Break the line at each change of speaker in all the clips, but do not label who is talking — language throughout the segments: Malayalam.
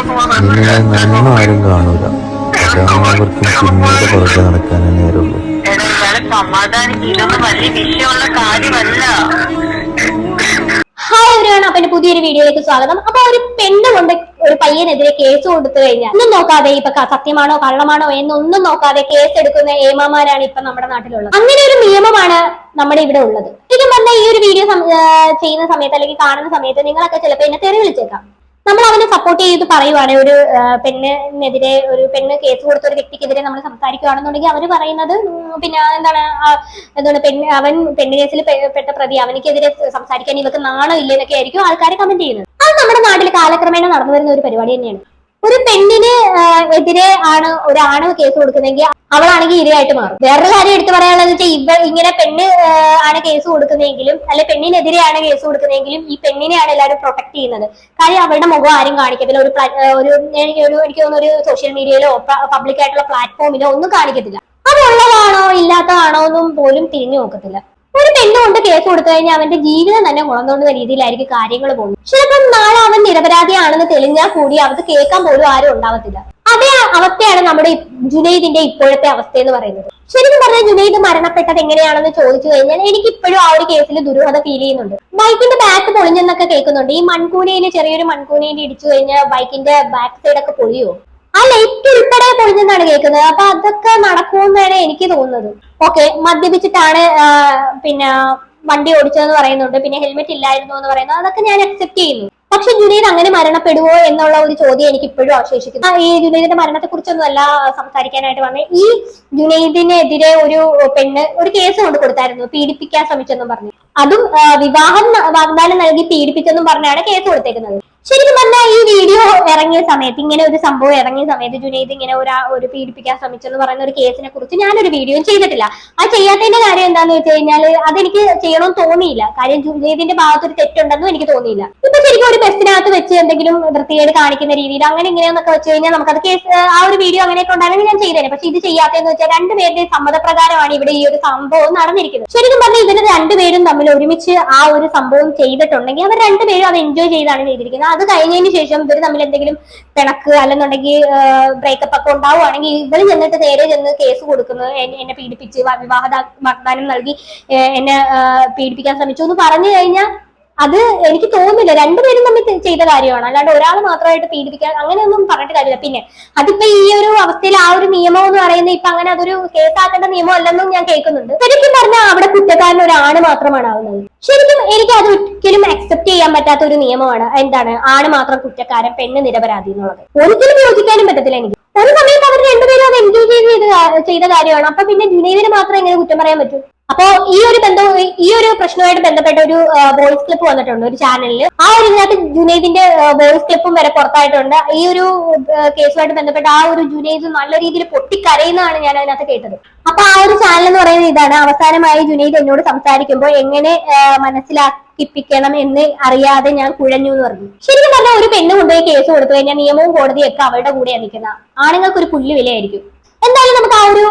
ഇങ്ങനെ നന്മ കാണൂല. എല്ലാവർക്കും പിന്നീട് പുറകെ നടക്കാനേ നേരുള്ളൂ
ഹായ് എവരാണ് അപ്പൊ പുതിയൊരു വീഡിയോയിലേക്ക് സ്വാഗതം. അപ്പൊ ഒരു പെണ്ണ് കൊണ്ട് ഒരു പയ്യനെതിരെ കേസ് കൊടുത്തു കഴിഞ്ഞാൽ. ഒന്നും നോക്കാതെ ഇപ്പൊ സത്യമാണോ കള്ളമാണോ എന്നൊന്നും നോക്കാതെ കേസ് എടുക്കുന്ന ഏമാമാരാണ് ഇപ്പൊ നമ്മുടെ നാട്ടിലുള്ളത്. അങ്ങനെ ഒരു നിയമമാണ് നമ്മുടെ ഇവിടെ ഉള്ളത്. ശരിക്കും പറഞ്ഞാൽ ഈ ഒരു വീഡിയോ ചെയ്യുന്ന സമയത്ത് അല്ലെങ്കിൽ കാണുന്ന സമയത്ത് നിങ്ങളൊക്കെ ചിലപ്പോൾ എന്നെ തെറി വിളിച്ചേക്കാം നമ്മൾ അവനെ സപ്പോർട്ട് ചെയ്ത് പറയുവാണ്. ഒരു പെണ്ണിനെതിരെ ഒരു പെണ്ണ് കേസ് കൊടുത്ത ഒരു വ്യക്തിക്കെതിരെ നമ്മൾ സംസാരിക്കുകയാണെന്നുണ്ടെങ്കിൽ അവർ പറയുന്നത് പിന്നെ എന്താണ് എന്താണ് പെണ്ണ് അവൻ പെണ്ണ് കേസിൽ പെട്ട പ്രതി അവനക്കെതിരെ സംസാരിക്കാൻ ഇവർക്ക് നാണം ഇല്ലെന്നൊക്കെ ആയിരിക്കും ആൾക്കാർ കമന്റ് ചെയ്യുന്നത്. അത് നമ്മുടെ നാട്ടിൽ കാലക്രമേണ നടന്നു വരുന്ന ഒരു പരിപാടി തന്നെയാണ്. ഒരു പെണ്ണിന് എതിരെ ആണ് ഒരാണ് കേസ് കൊടുക്കുന്നെങ്കിൽ അവളാണെങ്കിൽ ഇരയായിട്ട് മാറും. വേറൊരു കാര്യം എടുത്തു പറയാനുള്ളത് വെച്ചാൽ ഇവ ഇങ്ങനെ പെണ്ണ് ആണ് കേസ് കൊടുക്കുന്നതെങ്കിലും അല്ലെ പെണ്ണിനെതിരെയാണ് കേസ് കൊടുക്കുന്നതെങ്കിലും ഈ പെണ്ണിനെയാണ് എല്ലാവരും പ്രൊട്ടക്ട് ചെയ്യുന്നത്. കാര്യം അവരുടെ മുഖം ആരും കാണിക്കത്തില്ല. ഒരു ഒരു എനിക്ക് തോന്നുന്നു ഒരു സോഷ്യൽ മീഡിയയിലോ പബ്ലിക് ആയിട്ടുള്ള പ്ലാറ്റ്ഫോമിലോ ഒന്നും കാണിക്കത്തില്ല. അതുള്ളതാണോ ഇല്ലാത്തതാണോ എന്നും പോലും തിരിഞ്ഞു നോക്കത്തില്ല. ഒരു പെണ്ണ് കൊണ്ട് കേസ് കൊടുത്തു കഴിഞ്ഞാൽ അവന്റെ ജീവിതം തന്നെ ഗുണന്തോണ്ടുന്ന രീതിയിലായിരിക്കും കാര്യങ്ങൾ പോകുന്നത്. ചിലപ്പം നാളെ അവൻ നിരപരാധിയാണെന്ന് തെളിഞ്ഞാൽ കൂടി അവർക്ക് കേൾക്കാൻ പോലും ആരും ഉണ്ടാവത്തില്ല. അതേ അവസ്ഥയാണ് നമ്മുടെ ജുനൈദിന്റെ ഇപ്പോഴത്തെ അവസ്ഥ എന്ന് പറയുന്നത്. ശരിക്കും പറഞ്ഞാൽ ജുനൈദ് മരണപ്പെട്ടത് എങ്ങനെയാണെന്ന് ചോദിച്ചു കഴിഞ്ഞാൽ എനിക്ക് ഇപ്പോഴും ആ ഒരു കേസിൽ ദുരൂഹത ഫീൽ ചെയ്യുന്നുണ്ട്. ബൈക്കിന്റെ ബാക്ക് പൊളിഞ്ഞെന്നൊക്കെ കേൾക്കുന്നുണ്ട്. ഈ മൺകൂനയിൽ ചെറിയൊരു മൺകൂനയിൽ ഇടിച്ചു കഴിഞ്ഞാൽ ബൈക്കിന്റെ ബാക്ക് സൈഡ് ഒക്കെ പൊളിയോ? ആ ലൈറ്റ് ഉൾപ്പെടെ പൊളിഞ്ഞെന്നാണ് കേൾക്കുന്നത്. അപ്പൊ അതൊക്കെ നടക്കുമെന്നാണ് എനിക്ക് തോന്നുന്നത്. ഓക്കെ മദ്യപിച്ചിട്ടാണ് പിന്നെ വണ്ടി ഓടിച്ചതെന്ന് പറയുന്നുണ്ട്. പിന്നെ ഹെൽമെറ്റ് ഇല്ലായിരുന്നു എന്ന് പറയുന്നത് അതൊക്കെ ഞാൻ അക്സെപ്റ്റ് ചെയ്യുന്നു. പക്ഷെ ജുനൈദ് അങ്ങനെ മരണപ്പെടുവോ എന്നുള്ള ഒരു ചോദ്യം എനിക്ക് ഇപ്പോഴും അവശേഷിക്കുന്നു. ഈ ജുനൈദിന്റെ മരണത്തെ കുറിച്ചൊന്നും അല്ല സംസാരിക്കാനായിട്ട് വന്നേ. ഈ ജുനൈദിനെതിരെ ഒരു പെണ്ണ് ഒരു കേസ് കൊണ്ട് കൊടുത്തായിരുന്നു. പീഡിപ്പിക്കാൻ ശ്രമിച്ചെന്നും പറഞ്ഞു. അതും വിവാഹം വാഗ്ദാനം നൽകി പീഡിപ്പിച്ചെന്നും പറഞ്ഞാണ് കേസ് കൊടുത്തേക്കുന്നത്. ശരിക്കും പറഞ്ഞാൽ ഈ വീഡിയോ ഇറങ്ങിയ സമയത്ത് ഇങ്ങനെ ഒരു സംഭവം ഇറങ്ങിയ സമയത്ത് ജുനൈദ് ഇങ്ങനെ ഒരു ഒരു പീഡിപ്പിക്കാൻ ശ്രമിച്ചെന്ന് പറയുന്ന ഒരു കേസിനെ കുറിച്ച് ഞാനൊരു വീഡിയോ ചെയ്തിട്ടില്ല. ആ ചെയ്യാത്തതിന്റെ കാര്യം എന്താന്ന് വെച്ച് കഴിഞ്ഞാൽ അതെനിക്ക് ചെയ്യണമെന്ന് തോന്നിയില്ല. കാര്യം ജുനൈദിന്റെ ഭാഗത്ത് ഒരു തെറ്റുണ്ടെന്നും എനിക്ക് തോന്നിയില്ല. ഇപ്പൊ ശരിക്കും ഒരു ബസ്സിനകത്ത് വെച്ച് എന്തെങ്കിലും വൃത്തികേട് കാണിക്കുന്ന രീതിയിൽ അങ്ങനെ ഇങ്ങനെയെന്നൊക്കെ വെച്ച് കഴിഞ്ഞാൽ നമുക്കത് കേസ് ആ ഒരു വീഡിയോ അങ്ങനെയൊക്കെ ഉണ്ടായിരുന്നു ഞാൻ ചെയ്തേനെ. പക്ഷെ ഇത് ചെയ്യാത്തതെന്ന് വെച്ചാൽ രണ്ടുപേരുടെ സമ്മതപ്രകാരമാണ് ഇവിടെ ഈ ഒരു സംഭവം നടന്നിരിക്കുന്നത്. ശരിക്കും പറഞ്ഞാൽ ഇതിന് രണ്ടുപേരും തമ്മിൽ ഒരുമിച്ച് ആ ഒരു സംഭവം ചെയ്തിട്ടുണ്ടെങ്കിൽ അവർ രണ്ടുപേരും അത് എൻജോയ് ചെയ്താണ് ചെയ്തിരിക്കുന്നത്. അത് കഴിഞ്ഞതിന് ശേഷം ഇവർ തമ്മിൽ എന്തെങ്കിലും പിണക്ക് അല്ലെന്നുണ്ടെങ്കിൽ ബ്രേക്കപ്പ് ഒക്കെ ഉണ്ടാവുകയാണെങ്കിൽ ഇവർ ചെന്നിട്ട് നേരെ ചെന്ന് കേസ് കൊടുക്കുന്നു. എന്നെ പീഡിപ്പിച്ച് വിവാഹ വാഗ്ദാനം നൽകി എന്നെ പീഡിപ്പിക്കാൻ ശ്രമിച്ചു എന്ന് പറഞ്ഞു കഴിഞ്ഞാൽ അത് എനിക്ക് തോന്നുന്നില്ല. രണ്ടുപേരും തമ്മിൽ ചെയ്ത കാര്യമാണ്. അല്ലാണ്ട് ഒരാൾ മാത്രമായിട്ട് പീഡിപ്പിക്കാൻ അങ്ങനെയൊന്നും പറഞ്ഞിട്ട് കാര്യമില്ല. പിന്നെ അതിപ്പോ ഈ ഒരു അവസ്ഥയിൽ ആ ഒരു നിയമം എന്ന് പറയുന്നത് ഇപ്പൊ അങ്ങനെ അതൊരു കേസാക്കേണ്ട നിയമം അല്ലെന്നും ഞാൻ കേൾക്കുന്നുണ്ട്. ശരിക്കും പറഞ്ഞാൽ അവിടെ കുറ്റക്കാരൻ ഒരാണ് മാത്രമാണ് ആവുന്നത് ശരിക്കും എനിക്ക് അത് ഒരിക്കലും അക്സെപ്റ്റ് ചെയ്യാൻ പറ്റാത്ത ഒരു നിയമമാണ്. എന്താണ്? ആണ് മാത്രം കുറ്റക്കാരൻ പെണ്ണ് നിരപരാധി എന്നുള്ളത്. ഒരിക്കലും യോജിക്കാനും പറ്റത്തില്ല എനിക്ക്. ഒരു സമയത്ത് അവർ രണ്ടുപേരും അത് എൻജോയ് ചെയ്ത് ചെയ്ത കാര്യമാണ്. അപ്പൊ പിന്നെ ജുനൈദിന് മാത്രം എങ്ങനെ കുറ്റം പറയാൻ പറ്റൂ? അപ്പോ ഈ ഒരു ബന്ധം ഈ ഒരു പ്രശ്നവുമായിട്ട് ബന്ധപ്പെട്ട ഒരു വോയിസ് ക്ലിപ്പ് വന്നിട്ടുണ്ട് ഒരു ചാനലിൽ ആ ഒരു ഇതിനകത്ത് ജുനൈദിന്റെ വോയിസ് ക്ലിപ്പും വരെ പുറത്തായിട്ടുണ്ട്. ഈ ഒരു കേസുമായിട്ട് ബന്ധപ്പെട്ട ആ ഒരു ജുനൈദ് നല്ല രീതിയിൽ പൊട്ടിക്കരയുന്നതാണ് ഞാൻ അതിനകത്ത് കേട്ടത്. അപ്പൊ ആ ഒരു ചാനൽ എന്ന് പറയുന്നത് ഇതാണ്. അവസാനമായി ജുനൈദ് എന്നോട് സംസാരിക്കുമ്പോൾ എങ്ങനെ ആ, മനസ്സിലാക്കിപ്പിക്കണം എന്ന് അറിയാതെ ഞാൻ കുഴഞ്ഞു എന്ന് പറഞ്ഞു. ശരിക്കും പറഞ്ഞാൽ ഒരു പെണ്ണ് കൊണ്ടുപോയി കേസ് കൊടുത്തു കഴിഞ്ഞാൽ നിയമവും കോടതിയൊക്കെ അവരുടെ കൂടെയാണ് നിൽക്കുന്ന ആണുങ്ങൾക്ക് ഒരു പുല്ല് വിലയായിരിക്കും. എന്തായാലും നമുക്ക് ആ ഒരു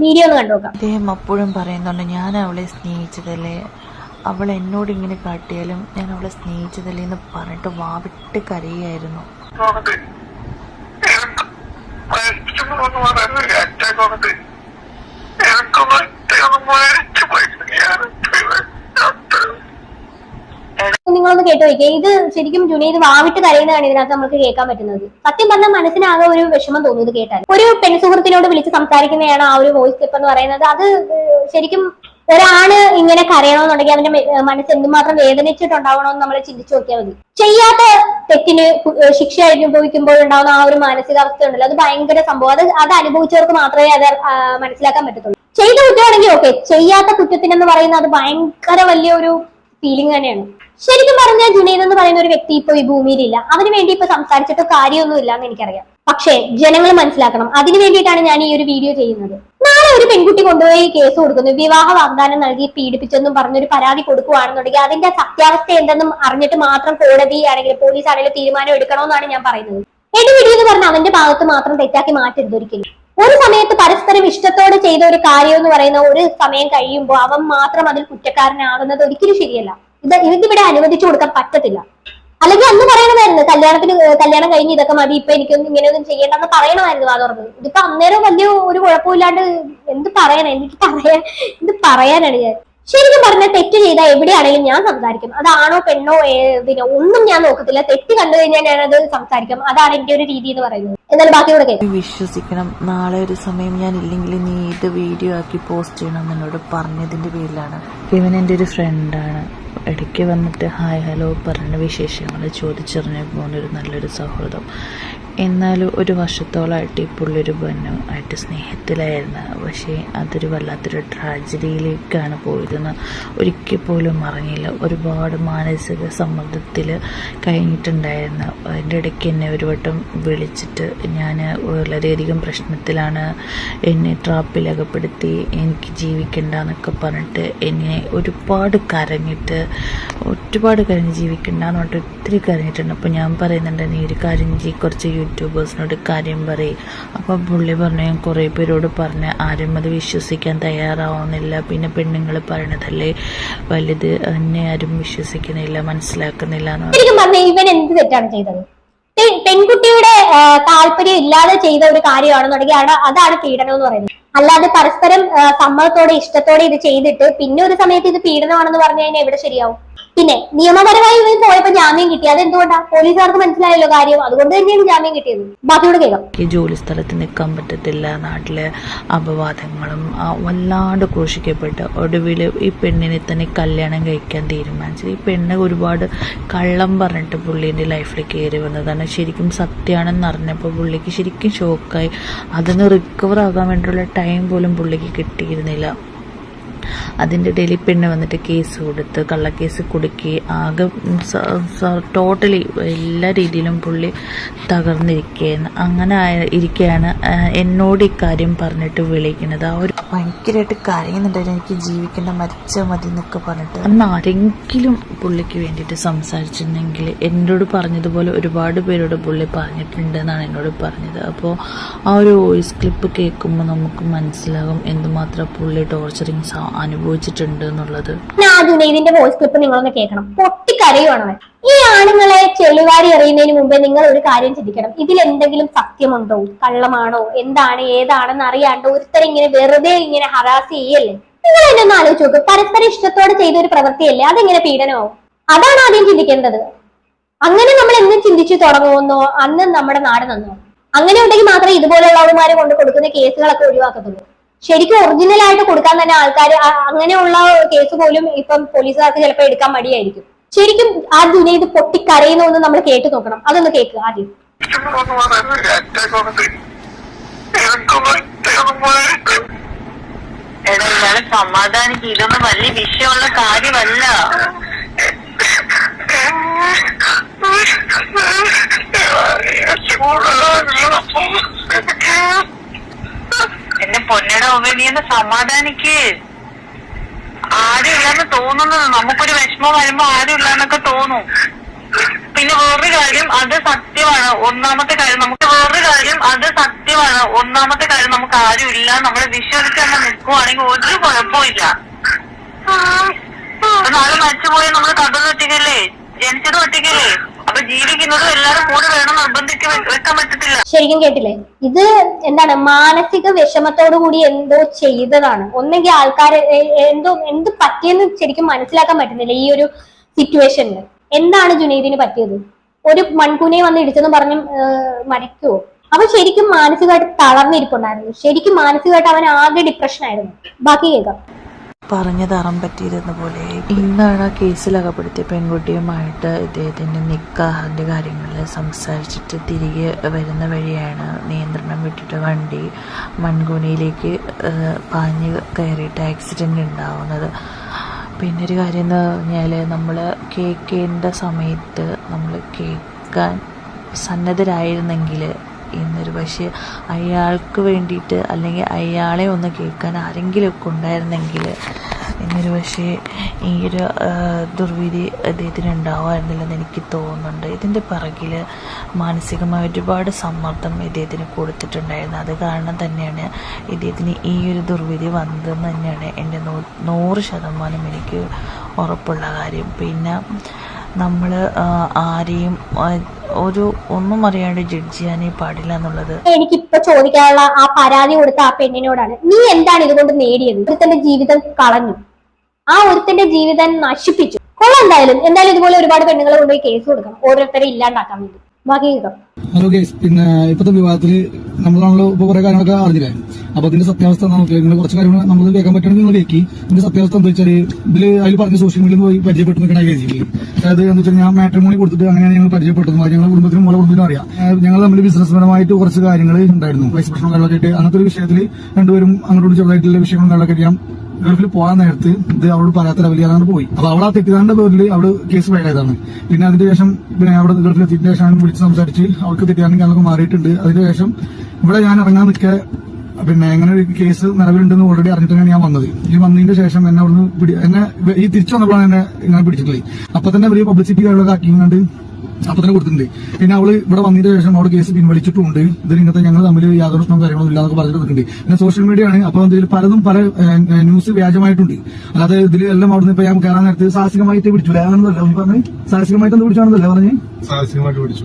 വീഡിയോ ഒന്ന് കണ്ടുനോക്കാം.
അദ്ദേഹം അപ്പോഴും പറയുന്നുണ്ട് ഞാൻ അവളെ സ്നേഹിച്ചതല്ലേ? അവൾ എന്നോട് ഇങ്ങനെ കാട്ടിയാലും ഞാൻ അവളെ സ്നേഹിച്ചതല്ലേ എന്ന് പറഞ്ഞിട്ട് വാവിട്ട് കരയായിരുന്നു
മരിച്ചു എനിക്കൊന്ന് ഒറ്റയൊന്ന് പോയി ഞാൻ
നിങ്ങളൊന്ന് കേട്ട് നോക്കിയേ. ഇത് ശരിക്കും ജുനീദ് വാവിട്ട് കരയുന്നതാണ് ഇതിനകത്ത് നമുക്ക് കേൾക്കാൻ പറ്റുന്നത്. സത്യം പറഞ്ഞാൽ മനസ്സിനാകെ ഒരു വിഷമം തോന്നുന്നത് കേട്ടാൽ. ഒരു പെൺസുഹൃത്തിനോട് വിളിച്ച് സംസാരിക്കുന്നതാണ് ആ ഒരു വോയിസ് ക്ലിപ്പ് എന്ന് പറയുന്നത്. അത് ശരിക്കും ഒരാണ് ഇങ്ങനെ കരയണമെന്നുണ്ടെങ്കിൽ അവന്റെ മനസ്സ് എന്തുമാത്രം വേദനിച്ചിട്ടുണ്ടാവണമെന്ന് നമ്മൾ ചിന്തിച്ചു നോക്കിയാൽ മതി. ചെയ്യാത്ത തെറ്റിന് ശിക്ഷ അനുഭവിക്കുമ്പോൾ ഉണ്ടാവുന്ന ആ ഒരു മാനസികാവസ്ഥ ഉണ്ടല്ലോ അത് ഭയങ്കര സംഭവം. അത് അത് അനുഭവിച്ചവർക്ക് മാത്രമേ അത് മനസ്സിലാക്കാൻ പറ്റത്തുള്ളൂ. ചെയ്ത കുറ്റമാണെങ്കിൽ ഓക്കെ ചെയ്യാത്ത കുറ്റത്തിനെന്ന് പറയുന്നത് അത് ഭയങ്കര വലിയൊരു ഫീലിംഗ് തന്നെയാണ്. ശരിക്കും പറഞ്ഞാൽ ജുനൈദ് എന്ന് പറയുന്ന ഒരു വ്യക്തി ഇപ്പൊ ഈ ഭൂമിയിലില്ല. അവന് വേണ്ടി ഇപ്പൊ സംസാരിച്ചിട്ട് കാര്യമൊന്നും ഇല്ല എന്ന് എനിക്കറിയാം. പക്ഷേ ജനങ്ങൾ മനസ്സിലാക്കണം. അതിനു വേണ്ടിയിട്ടാണ് ഞാൻ ഈ ഒരു വീഡിയോ ചെയ്യുന്നത്. നാളെ ഒരു പെൺകുട്ടി കൊണ്ടുപോയി കേസ് കൊടുക്കുന്നു. വിവാഹ വാഗ്ദാനം നൽകി പീഡിപ്പിച്ചെന്നും പറഞ്ഞൊരു പരാതി കൊടുക്കുകയാണെന്നുണ്ടെങ്കിൽ അതിന്റെ സത്യാവസ്ഥ എന്തെന്നും അറിഞ്ഞിട്ട് മാത്രം കോടതി ആണെങ്കിലും പോലീസ് ആണെങ്കിലും തീരുമാനം എടുക്കണമെന്നാണ് ഞാൻ പറയുന്നത്. എടുപിടി എന്ന് പറഞ്ഞാൽ അവന്റെ ഭാഗത്ത് മാത്രം തെറ്റാക്കി മാറ്റരുത് ഒരിക്കലും. ഒരു സമയത്ത് പരസ്പരം ഇഷ്ടത്തോടെ ചെയ്ത ഒരു കാര്യം എന്ന് പറയുന്ന ഒരു സമയം കഴിയുമ്പോൾ അവൻ മാത്രം അതിൽ കുറ്റക്കാരനാകുന്നത് ഒരിക്കലും ശരിയല്ല. ഇത് ഇതിവിടെ അനുവദിച്ചു കൊടുക്കാൻ പറ്റത്തില്ല. അല്ലെങ്കിൽ അന്ന് പറയണമായിരുന്നു കല്യാണത്തിന് കല്യാണം കഴിഞ്ഞ് ഇതൊക്കെ മതി ഇപ്പൊ എനിക്കൊന്നും ഇങ്ങനെയൊന്നും ചെയ്യേണ്ടെന്ന് പറയണമായിരുന്നു വാ തുറന്ന് ഇതിപ്പോ അന്നേരം വലിയ ഒരു കുഴപ്പമില്ലാണ്ട് എന്ത് പറയാനാ എനിക്ക് പറയാൻ ഇത് പറയാനാണ് ഞാൻ? ശരിക്കും പറഞ്ഞ തെറ്റ് ചെയ്താൽ എവിടെയാണെങ്കിലും ഞാൻ സംസാരിക്കും. അതാണോ പെണ്ണോ പിന്നെ ഒന്നും ഞാൻ നോക്കത്തില്ല. തെറ്റ് കണ്ടു കഴിഞ്ഞാൽ ഞാനത് സംസാരിക്കും. അതാണ് എന്റെ ഒരു രീതി എന്ന് പറയുന്നത്. എന്നാലും ബാക്കിയോടെ കേൾക്കും.
വിശ്വസിക്കണം. നാളെ ഒരു സമയം ഞാൻ ഇല്ലെങ്കിൽ നീ ഇത് വീഡിയോ ആക്കി പോസ്റ്റ് ചെയ്യണം എന്നോട് പറഞ്ഞതിന്റെ പേരിലാണ്. ഇവൻ എന്റെ ഒരു ഫ്രണ്ടാണ് ഇടയ്ക്ക് വന്നിട്ട് ഹായ് ഹലോ പറഞ്ഞ വിശേഷങ്ങൾ ചോദിച്ചറിഞ്ഞു പോകുന്ന ഒരു നല്ലൊരു സൗഹൃദം. എന്നാലും ഒരു വർഷത്തോളമായിട്ട് ഈ പുള്ളൊരു പെണ്ണും ആയിട്ട് സ്നേഹത്തിലായിരുന്നു. പക്ഷേ അതൊരു വല്ലാത്തൊരു ട്രാജഡിയിലേക്കാണ് പോയതെന്ന് ഒരിക്കൽ പോലും അറിഞ്ഞില്ല. ഒരുപാട് മാനസിക സമ്മർദ്ദത്തിൽ കഴിഞ്ഞിട്ടുണ്ടായിരുന്നു. അതിന്റെ ഇടയ്ക്ക് എന്നെ ഒരു വട്ടം വിളിച്ചിട്ട് ഞാൻ വളരെയധികം പ്രശ്നത്തിലാണ് എന്നെ ട്രാപ്പിൽ അകപ്പെടുത്തി എനിക്ക് ജീവിക്കണ്ട എന്നൊക്കെ പറഞ്ഞിട്ട് എന്നെ ഒരുപാട് കരഞ്ഞിട്ട് ഒരുപാട് കരഞ്ഞ് ജീവിക്കണ്ട എന്ന് പറഞ്ഞിട്ട് ഒത്തിരി കരഞ്ഞിട്ടുണ്ട്. അപ്പോൾ ഞാൻ പറയുന്നുണ്ട് നീ ഒരു കാര്യം കുറച്ച് യൂട്യൂബേഴ്സിനോട് കാര്യം പറയും. അപ്പോൾ പുള്ളി പറഞ്ഞു ഞാൻ കുറേ പേരോട് പറഞ്ഞ് ആരും അത് വിശ്വസിക്കാൻ തയ്യാറാവുന്നില്ല. പിന്നെ പെണ്ണുങ്ങൾ പറയണതല്ലേ വലുത് എന്നെ ആരും വിശ്വസിക്കുന്നില്ല മനസ്സിലാക്കുന്നില്ല.
ഇവൻ എന്ത് തെറ്റാണ് ചെയ്തത്? പെൺകുട്ടിയുടെ താല്പര്യം ഇല്ലാതെ ചെയ്ത ഒരു കാര്യമാണെന്നുണ്ടെങ്കിൽ അവിടെ അതാണ് പീഡനം എന്ന് പറയുന്നത്. അല്ലാതെ പരസ്പരം സമ്മതത്തോടെ ഇഷ്ടത്തോടെ ഇത് ചെയ്തിട്ട് പിന്നെ ഒരു സമയത്ത് ഇത് പീഡനമാണെന്ന് പറഞ്ഞു കഴിഞ്ഞാൽ എവിടെ ശരിയാവും? പിന്നെ നിയമപരമായി പോയപ്പോ ജാമ്യം കിട്ടി. അതെന്തുകൊണ്ടാ? പോലീസുകാർക്ക് മനസ്സിലായല്ലോ കാര്യം. അതുകൊണ്ട് തന്നെയാണ് ജാമ്യം കിട്ടിയത്. ബാക്കിയോട് കേൾക്കാം.
ഈ ജോലി സ്ഥലത്ത് നിൽക്കാൻ പറ്റത്തില്ല. നാട്ടിലെ അപവാദങ്ങളും വല്ലാണ്ട് ക്രൂശിക്കപ്പെട്ട് ഒടുവിൽ ഈ പെണ്ണിനെ തന്നെ കല്യാണം കഴിക്കാൻ തീരുമാനിച്ചത്. ഈ പെണ്ണ് ഒരുപാട് കള്ളം പറഞ്ഞിട്ട് പുള്ളീന്റെ ലൈഫിൽ കയറി വന്നതാണ്. ശരിക്കും സത്യമാണെന്ന് അറിഞ്ഞപ്പോൾ പുള്ളിക്ക് ശരിക്കും ഷോക്കായി അതിന് റിക്കവർ ആകാൻ വേണ്ടിയുള്ള ടൈം പോലും പുള്ളിക്ക് കിട്ടിയിരുന്നില്ല. അതിന്റെ ഇടയിൽ പെണ്ണ് വന്നിട്ട് കേസ് കൊടുത്ത് കള്ളക്കേസ് കുടുക്കി ആകെ ടോട്ടലി എല്ലാ രീതിയിലും പുള്ളി തകർന്നിരിക്കുകയാണ് അങ്ങനെ ഇരിക്കുകയാണ് എന്നോട് ഇക്കാര്യം പറഞ്ഞിട്ട് വിളിക്കുന്നത്. ആ ഒരു ഭയങ്കരമായിട്ട് കരയുന്നുണ്ടായിരുന്നു. എനിക്ക് ജീവിക്കേണ്ട മരിച്ച മതി എന്നൊക്കെ പറഞ്ഞിട്ട്. അന്ന് ആരെങ്കിലും പുള്ളിക്ക് വേണ്ടിയിട്ട് സംസാരിച്ചിരുന്നെങ്കിൽ എന്നോട് പറഞ്ഞതുപോലെ ഒരുപാട് പേരോട് പുള്ളി പറഞ്ഞിട്ടുണ്ട് എന്നാണ് എന്നോട് പറഞ്ഞത്. അപ്പോൾ ആ ഒരു വോയിസ് ക്ലിപ്പ് കേൾക്കുമ്പോൾ നമുക്ക് മനസ്സിലാകും എന്തുമാത്രം പുള്ളി ടോർച്ചറിങ് അനുഭവിച്ചിട്ടുണ്ട് എന്നുള്ളത്
ജുനൈദിന്റെ വോയിസ് ക്ലിപ്പ് നിങ്ങളൊന്ന് കേൾക്കണം. പൊട്ടിക്കരയുവാണ് ഈ ആണുങ്ങളെ ചെളിവാരി എറിയുന്നതിന് മുമ്പേ നിങ്ങൾ ഒരു കാര്യം ചിന്തിക്കണം. ഇതിൽ എന്തെങ്കിലും സത്യമുണ്ടോ? കള്ളമാണോ? എന്താണ്? ഏതാണെന്ന് അറിയാണ്ട് ഒരുത്തരം ഇങ്ങനെ വെറുതെ ഇങ്ങനെ ഹറാസ് ചെയ്യല്ലേ? നിങ്ങൾ എന്നെ ഒന്ന് ആലോചിച്ച് നോക്ക്. പരസ്പരം ഇഷ്ടത്തോടെ ചെയ്ത ഒരു പ്രവൃത്തിയല്ലേ? അതെങ്ങനെ പീഡനമാവും? അതാണ് ആദ്യം ചിന്തിക്കേണ്ടത്. അങ്ങനെ നമ്മൾ എന്നും ചിന്തിച്ചു തുടങ്ങുമെന്നോ അന്ന് നമ്മുടെ നാട് നന്നോ അങ്ങനെ ഉണ്ടെങ്കിൽ മാത്രമേ ഇതുപോലുള്ളവന്മാരെ കൊണ്ട് കൊടുക്കുന്ന കേസുകളൊക്കെ ഒഴിവാക്കത്തുള്ളൂ. ശരിക്കും ഒറിജിനൽ ആയിട്ട് കൊടുക്കാൻ തന്നെ ആൾക്കാർ അങ്ങനെയുള്ള കേസ് പോലും ഇപ്പം പോലീസുകാർക്ക് ചിലപ്പോൾ എടുക്കാൻ മടിയായിരിക്കും. ശരിക്കും ആ ദുനിയത് പൊട്ടിക്കരയുന്നൊന്ന് നമ്മൾ കേട്ടു നോക്കണം. അതൊന്ന് കേൾക്കുക ആദ്യം.
എന്ന്
എടാ ഇയാളെ സമാധാനിക്ക് ഇതൊന്നും വലിയ വിഷയമുള്ള കാര്യമല്ല. എന്റെ ഉമ്മ നീ ഒന്ന് സമാധാനിക്ക്. ആരും ഇല്ലെന്ന് തോന്നുന്നത് നമുക്കൊരു വിഷമം വരുമ്പോ ആരും ഇല്ലെന്നൊക്കെ തോന്നും. പിന്നെ വേറൊരു കാര്യം അത് സത്യമാണ്. ഒന്നാമത്തെ കാര്യം നമുക്ക് വേറൊരു കാര്യം അത് സത്യമാണ്. ഒന്നാമത്തെ കാര്യം നമുക്ക് ആരും ഇല്ല നമ്മളെ വിശ്വസിച്ച് നമ്മൾ നിൽക്കുവാണെങ്കിൽ ഒരു കുഴപ്പമില്ല നാളെ മരിച്ചുപോയി നമ്മൾ കഥ ഒറ്റയ്ക്കല്ലേ? ജനിച്ചത് ഒറ്റയ്ക്കല്ലേ? എല്ലാവരും വേണം
ശരിക്കും കേട്ടില്ലേ? ഇത് എന്താണ് മാനസിക വിഷമത്തോടു കൂടി എന്തോ ചെയ്തതാണ്. ഒന്നെങ്കിൽ ആൾക്കാർ എന്തോ എന്ത് പറ്റിയെന്ന് ശരിക്കും മനസ്സിലാക്കാൻ പറ്റുന്നില്ല ഈ ഒരു സിറ്റുവേഷനിൽ എന്താണ് ജുനൈദിന് പറ്റിയത്? ഒരു മൺകൂനെ വന്ന് ഇടിച്ചെന്ന് പറഞ്ഞ് മരിക്കുവോ? അവൻ ശരിക്കും മാനസികമായിട്ട് തളർന്നിരിപ്പുണ്ടായിരുന്നു. ശരിക്കും മാനസികമായിട്ട് അവൻ ആകെ ഡിപ്രഷൻ ആയിരുന്നു. ബാക്കി കേൾക്കാം.
പറഞ്ഞത് അറം പറ്റിയിരുന്ന പോലെ ഇന്നാണ് ആ കേസിൽ അകപ്പെടുത്തിയ പെൺകുട്ടിയുമായിട്ട് ഇദ്ദേഹത്തിന്റെ നിക്കാഹിന്റെ കാര്യങ്ങളിൽ സംസാരിച്ചിട്ട് തിരികെ വരുന്ന വഴിയാണ് നിയന്ത്രണം വിട്ടിട്ട് വണ്ടി മൺകുണിയിലേക്ക് പാഞ്ഞ് കയറിയിട്ട് ആക്സിഡന്റ് ഉണ്ടാവുന്നത്. പിന്നെ ഒരു കാര്യം എന്ന് പറഞ്ഞാൽ നമ്മൾ കേൾക്കേണ്ട സമയത്ത് നമ്മൾ കേൾക്കാൻ സന്നദ്ധരായിരുന്നെങ്കിൽ എന്നൊരു പക്ഷേ അയാൾക്ക് വേണ്ടിയിട്ട് അല്ലെങ്കിൽ അയാളെ ഒന്ന് കേൾക്കാൻ ആരെങ്കിലുമൊക്കെ ഉണ്ടായിരുന്നെങ്കിൽ എന്നൊരു പക്ഷേ ഈ ഒരു ദുർവിധി അദ്ദേഹത്തിന് ഉണ്ടാവുമായിരുന്നില്ലെന്ന് എനിക്ക് തോന്നുന്നുണ്ട്. ഇതിന്റെ പിറകിൽ മാനസികമായ ഒരുപാട് സമ്മർദ്ദം ഇദ്ദേഹത്തിന് കൊടുത്തിട്ടുണ്ടായിരുന്നു. അത് കാരണം തന്നെയാണ് ഇദ്ദേഹത്തിന് ഈ ഒരു ദുർവിധി വന്നതെന്ന് തന്നെയാണ് എന്റെ നൂ നൂറ് ശതമാനം എനിക്ക് ഉറപ്പുള്ള കാര്യം. പിന്നെ നമ്മൾ ആരെയും ഒരു ഒന്നും അറിയാണ്ട് ജഡ്ജ് ചെയ്യാനേ പാടില്ല എന്നുള്ളത്.
എനിക്കിപ്പോ ചോദിക്കാനുള്ള ആ പരാതി കൊടുത്ത ആ പെണ്ണിനോടാണ്. നീ എന്താണ് ഇതുകൊണ്ട് നേടിയത്? ഒരുത്തന്റെ ജീവിതം കളഞ്ഞു. ആ ഒരുത്തന്റെ ജീവിതം നശിപ്പിച്ചു. കൊള്ളാം എന്തായാലും. എന്തായാലും ഇതുപോലെ ഒരുപാട് പെണ്ണുങ്ങളെ കൊണ്ടുപോയി കേസ് കൊടുക്കണം. ഓരോരുത്തരെ ഇല്ലാണ്ടാക്കാൻ വേണ്ടി. ബാക്കി
ഹലോ കേസ് പിന്നെ ഇപ്പോഴത്തെ വിവാഹത്തിൽ നമ്മളാണല്ലോ ഇപ്പൊ കുറെ കാര്യങ്ങളൊക്കെ അറിഞ്ഞില്ലേ? അപ്പൊ ഇതിന്റെ സത്യാവസ്ഥ നമുക്ക്? നിങ്ങൾ കുറച്ച് കാര്യങ്ങൾ നമ്മൾ കേൾക്കാൻ പറ്റുമെങ്കിൽ നിങ്ങൾ കേൾക്കി. ഇതിന്റെ സത്യാവസ്ഥ എന്താ വെച്ചാൽ ഇതിൽ അതിൽ പറഞ്ഞ സോഷ്യൽ മീഡിയയിൽ പോയി പരിചയപ്പെട്ട് നിൽക്കണ കേസിൽ അതായത് എന്താ വെച്ചാൽ ഞാൻ മാട്രിമോണി കൊടുത്തിട്ട് അങ്ങനെയാണ് ഞങ്ങൾ പരിചയപ്പെട്ടത്. ഞങ്ങളുടെ കുടുംബത്തിനും മോളെ കുടുംബത്തിനും അറിയാം. ഞങ്ങൾ തമ്മിൽ ബിസിനസ് പരമായിട്ട് കുറച്ച് കാര്യങ്ങൾ ഉണ്ടായിരുന്നു. വൈസ് പ്രശ്നം കാര്യങ്ങളൊക്കെ ആയിട്ട്. അങ്ങനത്തെ ഒരു വിഷയത്തിൽ രണ്ടുപേരും അങ്ങോട്ട് ചെറുതായിട്ടുള്ള വിഷയങ്ങളും കാര്യങ്ങളൊക്കെ ഞാൻ ഗൾഫിൽ പോകാൻ നേരത്ത് ഇത് അവളോട് പറയാത്ത ആളാണ് പോയി. അപ്പൊ അവിടെ ആ തെറ്റിദ്ധാരണയുടെ പേരിൽ അവിടെ കേസ് വേണ്ടതാണ് പിന്നെ അതിന്റെ ശേഷം പിന്നെ അവിടെ ഗൾഫിൽ എത്തിയതിന്റെ ശേഷം വിളിച്ച് സംസാരിച്ച് അവൾക്ക് തെറ്റിദ്ധാരണ ഞങ്ങൾക്ക് മാറിയിട്ടുണ്ട്. അതിന്റെ ശേഷം ഇവിടെ ഞാൻ ഇറങ്ങാൻ നിൽക്കെ പിന്നെ എങ്ങനെ ഒരു കേസ് നിലവിലുണ്ടെന്ന് ഓൾറെഡി അറിഞ്ഞിട്ടാണ് ഞാൻ വന്നത്. ഈ വന്നതിന്റെ ശേഷം എന്നെ അവിടുന്ന് എന്നെ ഈ തിരിച്ചു വന്നപ്പോഴാണ് എന്നെ ഇങ്ങനെ പിടിച്ചിട്ടുള്ളത്. അപ്പൊ തന്നെ വലിയ പബ്ലിസിറ്റി കാര്യങ്ങളൊക്കെ ആക്കിയുകൊണ്ട് അപ്പൊ തന്നെ കൊടുത്തിട്ടുണ്ട്. പിന്നെ അവൾ ഇവിടെ വന്നതിന് ശേഷം അവിടെ കേസ് പിൻവലിച്ചിട്ടുണ്ട് ഇതിന് ഇന്നത്തെ ഞങ്ങൾ തമ്മിൽ യാതൊരു പ്രശ്നവും കാര്യങ്ങളൊന്നും ഇല്ലാതൊക്കെ പറഞ്ഞിട്ട് നിൽക്കുന്നുണ്ട്. പിന്നെ സോഷ്യൽ മീഡിയ ആണ്. അപ്പൊ ഇതിൽ പലതും പല ന്യൂസ് വ്യാജമായിട്ടുണ്ട്. അല്ലാതെ ഇതിൽ എല്ലാം അവിടുന്ന് ഇപ്പൊ ഞാൻ കയറാൻ നേരത്ത് സാഹസികമായിട്ട് പിടിച്ചു. അങ്ങനല്ല പറഞ്ഞു. സാഹസികമായിട്ട് എന്ത് പിടിച്ചാണെന്നല്ലേ പറഞ്ഞു.
സാഹസികമായിട്ട് പിടിച്ചു.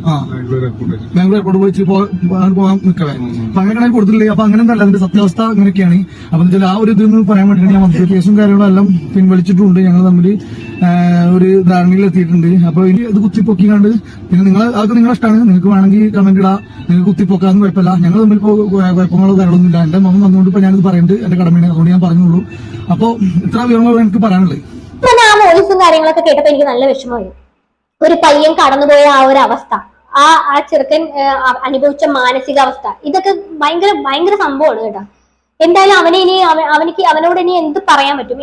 ബാംഗ്ലൂർ
എയർപോർട്ട് പോയി പോകാൻ പോകാൻ നിൽക്കവേ. അപ്പൊ അങ്ങനെ കൊടുത്തിട്ടില്ലേ? അപ്പൊ അങ്ങനെ എന്തല്ല അതിന്റെ സത്യാവസ്ഥ അങ്ങനെയൊക്കെയാണ് അപ്പൊ ആ ഒരു ഇത് പറയാൻ വേണ്ടി ഞാൻ വന്നത്. കേസും കാര്യങ്ങളും എല്ലാം പിൻവലിച്ചിട്ടുണ്ട്. ഞങ്ങൾ തമ്മിൽ ഒരു ധാരണയിൽ എത്തിയിട്ടുണ്ട് അപ്പൊ ഇനി അത് കുത്തിപ്പൊക്കി കണ്ട് പിന്നെ നിങ്ങൾ അതൊക്കെ നിങ്ങളെ ഇഷ്ടമാണ് നിങ്ങൾക്ക് വേണമെങ്കിൽ കമന്റ് ഇടാം. നിങ്ങൾക്ക് കുത്തിപ്പൊക്കാന്ന് കുഴപ്പമില്ല. ഞങ്ങൾ തമ്മിൽ ഇപ്പോൾ കുഴപ്പങ്ങളോ കാര്യങ്ങളൊന്നും ഇല്ല എന്റെ മമ്മ വന്നുകൊണ്ട് ഇപ്പൊ ഞാനിത് പറയുന്നത് എന്റെ കടമയാണ്. അതുകൊണ്ട് ഞാൻ പറഞ്ഞുള്ളൂ അപ്പൊ ഇത്ര വിവരങ്ങളാണ് എനിക്ക് പറയാനുള്ളത്.
പിന്നെ ആ കാര്യങ്ങളൊക്കെ കേട്ടപ്പോ എനിക്ക് നല്ല വിഷമമായി. ഒരു പയ്യൻ കടന്നുപോയ ആ ഒരു അവസ്ഥ. ആ ആ ചെറുക്കൻ അനുഭവിച്ച മാനസികാവസ്ഥ. ഇതൊക്കെ ഭയങ്കര ഭയങ്കര സംഭവമാണ് കേട്ടോ. എന്തായാലും അവനെ ഇനി അവ- അവനിക്ക് അവനോട് ഇനി എന്ത് പറയാൻ പറ്റും?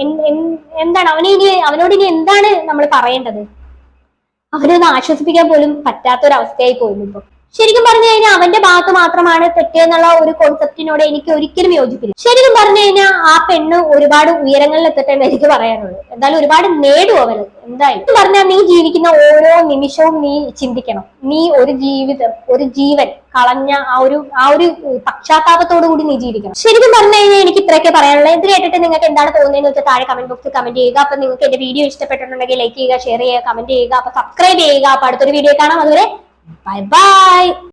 എന്താണ്? അവനെ ഇനി അവനോട് ഇനി എന്താണ് നമ്മൾ പറയേണ്ടത്? അവനെ ഒന്ന് ആശ്വസിപ്പിക്കാൻ പോലും അവസ്ഥയായി പോയിരുന്നു ഇപ്പൊ ശരിക്കും പറഞ്ഞു കഴിഞ്ഞാൽ അവന്റെ ഭാഗത്ത് മാത്രമാണ് തെറ്റ് എന്നുള്ള ഒരു കോൺസെപ്റ്റിനോട് എനിക്ക് ഒരിക്കലും യോജിപ്പില്ല. ശരിക്കും പറഞ്ഞു കഴിഞ്ഞാൽ ആ പെണ്ണ് ഒരുപാട് ഉയരങ്ങളിൽ എത്തട്ടെ എനിക്ക് പറയാനുള്ളൂ. എന്തായാലും ഒരുപാട് നേടും അവന്. എന്തായാലും. പറഞ്ഞാൽ നീ ജീവിക്കുന്ന ഓരോ നിമിഷവും നീ ചിന്തിക്കണം. നീ ഒരു ജീവിതം ഒരു ജീവൻ കളഞ്ഞ ആ ഒരു ആ ഒരു പശ്ചാത്താപത്തോടു കൂടി നീ ജീവിക്കണം. ശരിക്കും പറഞ്ഞു കഴിഞ്ഞാൽ എനിക്ക് ഇത്രയൊക്കെ പറയാനുള്ളത് ഇത് കേട്ടിട്ട് നിങ്ങൾക്ക് എന്താണ് തോന്നുന്നതെന്ന് വെച്ചാൽ താഴെ കമന്റ് ബോക്സിൽ കമന്റ് ചെയ്യുക. അപ്പൊ നിങ്ങൾക്ക് എന്റെ വീഡിയോ ഇഷ്ടപ്പെട്ടിട്ടുണ്ടെങ്കിൽ ലൈക്ക് ചെയ്യുക ഷെയർ ചെയ്യുക കമന്റ് ചെയ്യുക. അപ്പൊ സബ്സ്ക്രൈബ് ചെയ്യുക. അപ്പൊ അടുത്തൊരു വീഡിയോ കാണാം. അതുവരെ Bye bye.